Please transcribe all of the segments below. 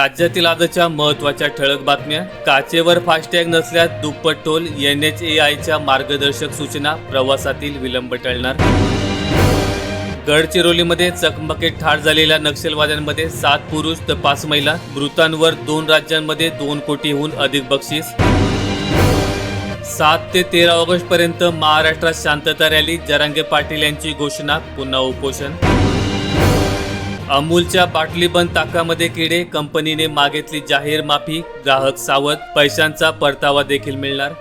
राज्यातील आजच्या महत्त्वाच्या ठळक बातम्या. काचेवर फास्टॅग नसल्यास दुप्पट टोल एन एच ए आयच्या मार्गदर्शक सूचना प्रवासातील विलंब टळणार. गडचिरोलीमध्ये चकमकीत ठार झालेल्या नक्षलवाद्यांमध्ये सात पुरुष तर पाच महिला मृतांवर दोन राज्यांमध्ये दोन कोटीहून अधिक बक्षीस. सात ते तेरा ऑगस्ट पर्यंत महाराष्ट्रात शांतता रॅली जरांगे पाटील यांची घोषणा पुन्हा उपोषण. अमूलच्या बाटलीबंद ताकामध्ये किडे कंपनीने मागितली जाहीर माफी ग्राहक सावध पैशांचा परतावा देखील मिळणार.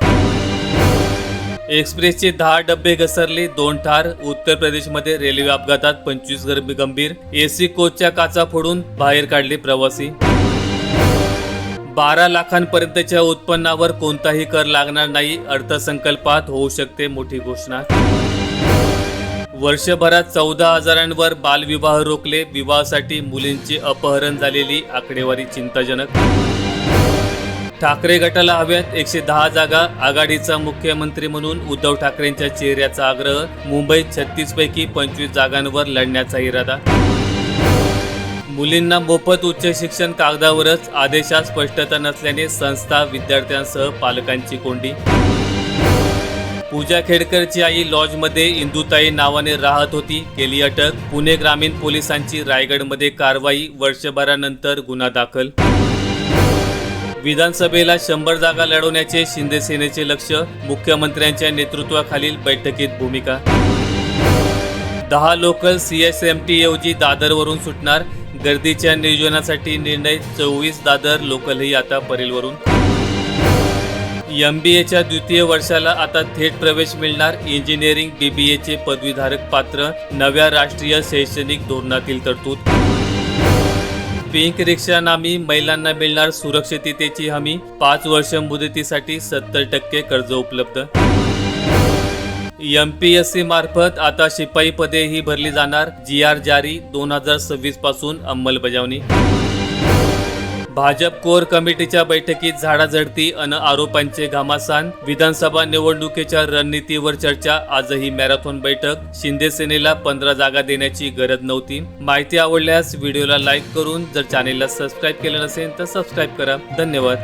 एक्सप्रेसचे दहा डबे घसरले दोन ठार. उत्तर प्रदेशमध्ये रेल्वे अपघातात पंचवीस गंभीर गंभीर. एसी कोचच्या काचा फोडून बाहेर काढले प्रवासी. बारा लाखांपर्यंतच्या उत्पन्नावर कोणताही कर लागणार नाही अर्थसंकल्पात होऊ शकते मोठी घोषणा. वर्षभरात चौदा हजारांवर बालविवाह रोखले. विवाहासाठी मुलींचे अपहरण झालेली आकडेवारी चिंताजनक. ठाकरे गटाला हव्यात एकशे दहा जागा आघाडीचा मुख्यमंत्री म्हणून उद्धव ठाकरेंच्या चेहऱ्याचा आग्रह मुंबईत छत्तीस पैकी पंचवीस जागांवर लढण्याचा इरादा. मुलींना मोफत उच्च शिक्षण कागदावरच आदेशात स्पष्टता नसल्याने संस्था विद्यार्थ्यांसह पालकांची कोंडी. पूजा खेडकरची आई लॉजमध्ये इंदुताई नावाने राहत होती. केली अटक. पुणे ग्रामीण पोलिसांची रायगडमध्ये कारवाई. वर्षभरानंतर गुन्हा दाखल. विधानसभेला शंभर जागा लढवण्याचे शिंदे सेनेचे लक्ष. मुख्यमंत्र्यांच्या नेतृत्वाखालील बैठकीत भूमिका. दहा local C S M T ऐवजी दादरवरून सुटणार. गर्दीच्या नियोजनासाठी निर्णय. चोवीस दादर लोकलही आता परेलवरून. एम बी एच्या द्वितीय वर्षाला आता थेट प्रवेश मिळणार. इंजिनिअरिंग बी बी एचे पदवीधारक पात्र नव्या राष्ट्रीय शैक्षणिक धोरणातील तरतूद. पिंक रिक्षा नामी महिलांना मिळणार सुरक्षिततेची हमी. पाच वर्ष मुदतीसाठी सत्तर टक्के कर्ज उपलब्ध. एम पी एस सी मार्फत आता शिपाई पदेही भरली जाणार. जी आर जारी दोन हजार सव्वीसपासून अंमलबजावणी. भाजप कोर कमिटीच्या बैठकीत झाडाझडती अन आरोपांचे घामासान विधानसभा निवडणुकीच्या रणनीतीवर चर्चा. आजही मॅरेथॉन बैठक. शिंदे सेनेला पंधरा जागा देण्याची गरज नव्हती. माहिती आवडल्यास व्हिडिओला लाईक करून जर चॅनेलला सबस्क्राईब केलं नसेल तर सबस्क्राईब करा. धन्यवाद.